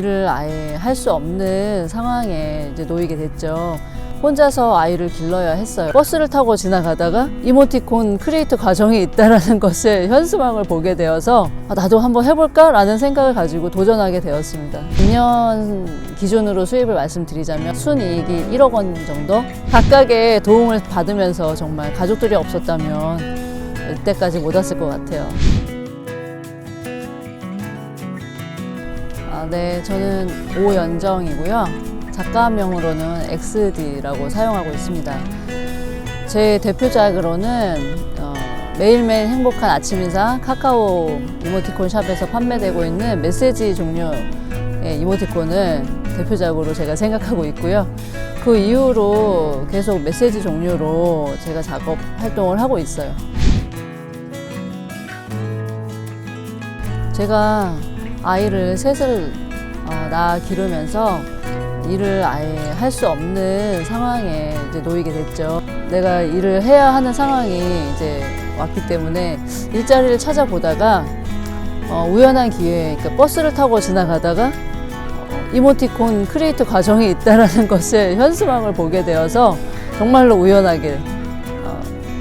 일을 아예 할 수 없는 상황에 이제 놓이게 됐죠. 혼자서 아이를 길러야 했어요. 버스를 타고 지나가다가 이모티콘 크리에이터 과정이 있다라는 것을 현수막을 보게 되어서 아, 나도 한번 해볼까라는 생각을 가지고 도전하게 되었습니다. 2년 기준으로 수입을 말씀드리자면 순이익이 1억 원 정도? 각각의 도움을 받으면서 정말 가족들이 없었다면 이때까지 못 왔을 것 같아요. 아, 네, 저는 오연정이고요. 작가명으로는 XD라고 사용하고 있습니다. 제 대표작으로는 어, 매일매일 행복한 아침 인사 카카오 이모티콘 샵에서 판매되고 있는 메시지 종류의 이모티콘을 대표작으로 제가 생각하고 있고요. 그 이후로 계속 메시지 종류로 제가 작업 활동을 하고 있어요. 제가 아이를 셋을 어, 낳아 기르면서 일을 아예 할 수 없는 상황에 이제 놓이게 됐죠. 내가 일을 해야 하는 상황이 이제 왔기 때문에 일자리를 찾아보다가 어, 우연한 기회에 그러니까 버스를 타고 지나가다가 어, 이모티콘 크리에이터 과정이 있다라는 것을 현수막을 보게 되어서 정말로 우연하게 어,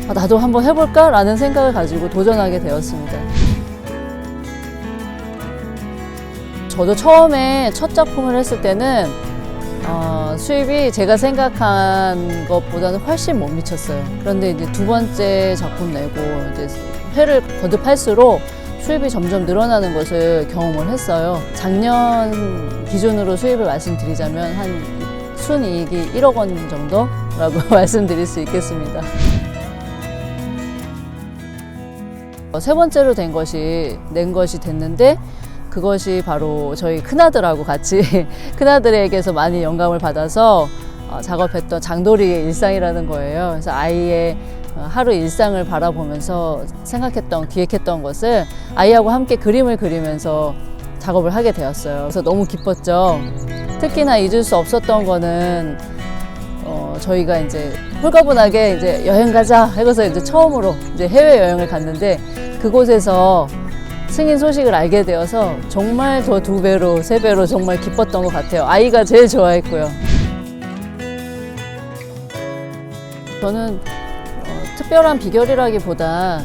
아, 나도 한번 해볼까라는 생각을 가지고 도전하게 되었습니다. 저도 처음에 첫 작품을 했을 때는 어, 수입이 제가 생각한 것보다는 훨씬 못 미쳤어요. 그런데 이제 두 번째 작품 내고 이제 회를 거듭할수록 수입이 점점 늘어나는 것을 경험을 했어요. 작년 기준으로 수입을 말씀드리자면 한 순이익이 1억 원 정도라고 말씀드릴 수 있겠습니다. 어, 세 번째로 된 것이 낸 것이 됐는데 그것이 바로 저희 큰아들하고 같이 큰아들에게서 많이 영감을 받아서 어, 작업했던 장돌이의 일상이라는 거예요. 그래서 아이의 어, 하루 일상을 바라보면서 생각했던 기획했던 것을 아이하고 함께 그림을 그리면서 작업을 하게 되었어요. 그래서 너무 기뻤죠. 특히나 잊을 수 없었던 거는 어, 저희가 이제 홀가분하게 이제 여행 가자 해서 이제 처음으로 이제 해외 여행을 갔는데 그곳에서 승인 소식을 알게 되어서 정말 더 두 배로 세 배로 정말 기뻤던 것 같아요. 아이가 제일 좋아했고요. 저는 어, 특별한 비결이라기보다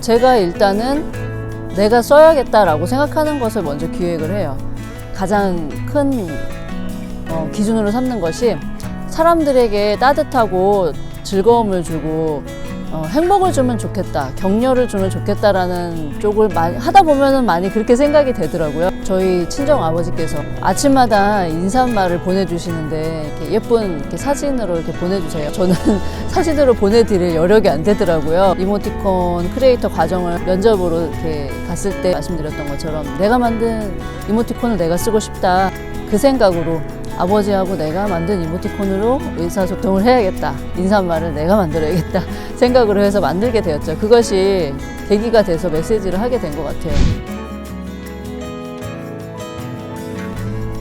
제가 일단은 내가 써야겠다라고 생각하는 것을 먼저 기획을 해요. 가장 큰 어, 기준으로 삼는 것이 사람들에게 따뜻하고 즐거움을 주고 어, 행복을 주면 좋겠다, 격려를 주면 좋겠다라는 쪽을 많이 하다 보면은 많이 그렇게 생각이 되더라고요. 저희 친정 아버지께서 아침마다 인사말을 보내주시는데 이렇게 예쁜 이렇게 사진으로 이렇게 보내주세요. 저는 사진으로 보내드릴 여력이 안 되더라고요. 이모티콘 크리에이터 과정을 면접으로 이렇게 갔을 때 말씀드렸던 것처럼 내가 만든 이모티콘을 내가 쓰고 싶다 그 생각으로 아버지하고 내가 만든 이모티콘으로 의사소통을 해야겠다. 인사말을 내가 만들어야겠다. 생각으로 해서 만들게 되었죠. 그것이 계기가 돼서 메시지를 하게 된 것 같아요.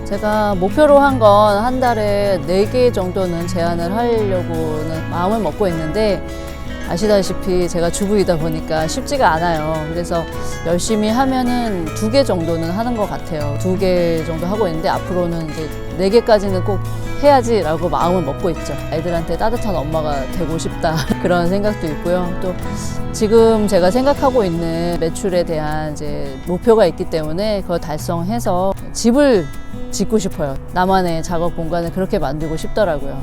제가 목표로 한 건 한 달에 네 개 정도는 제안을 하려고는 마음을 먹고 있는데 아시다시피 제가 주부이다 보니까 쉽지가 않아요. 그래서 열심히 하면은 두 개 정도는 하는 것 같아요. 두 개 정도 하고 있는데 앞으로는 이제 네 개까지는 꼭 해야지라고 마음을 먹고 있죠. 아이들한테 따뜻한 엄마가 되고 싶다 그런 생각도 있고요. 또 지금 제가 생각하고 있는 매출에 대한 이제 목표가 있기 때문에 그걸 달성해서 집을 짓고 싶어요. 나만의 작업 공간을 그렇게 만들고 싶더라고요.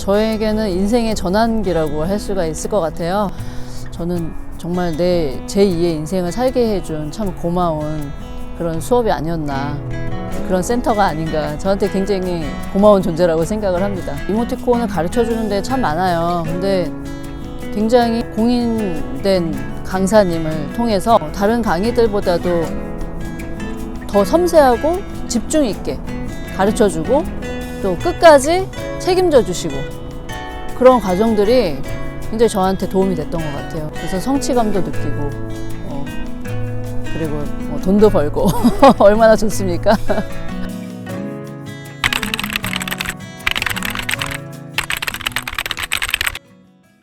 저에게는 인생의 전환기라고 할 수가 있을 것 같아요. 저는 정말 내 제2의 인생을 살게 해준 참 고마운 그런 수업이 아니었나. 그런 센터가 아닌가. 저한테 굉장히 고마운 존재라고 생각을 합니다. 이모티콘을 가르쳐 주는데 참 많아요. 근데 굉장히 공인된 강사님을 통해서 다른 강의들보다도 더 섬세하고 집중 있게 가르쳐 주고 또 끝까지 책임져 주시고 그런 과정들이 굉장히 저한테 도움이 됐던 것 같아요. 그래서 성취감도 느끼고 어, 그리고 뭐 돈도 벌고 얼마나 좋습니까?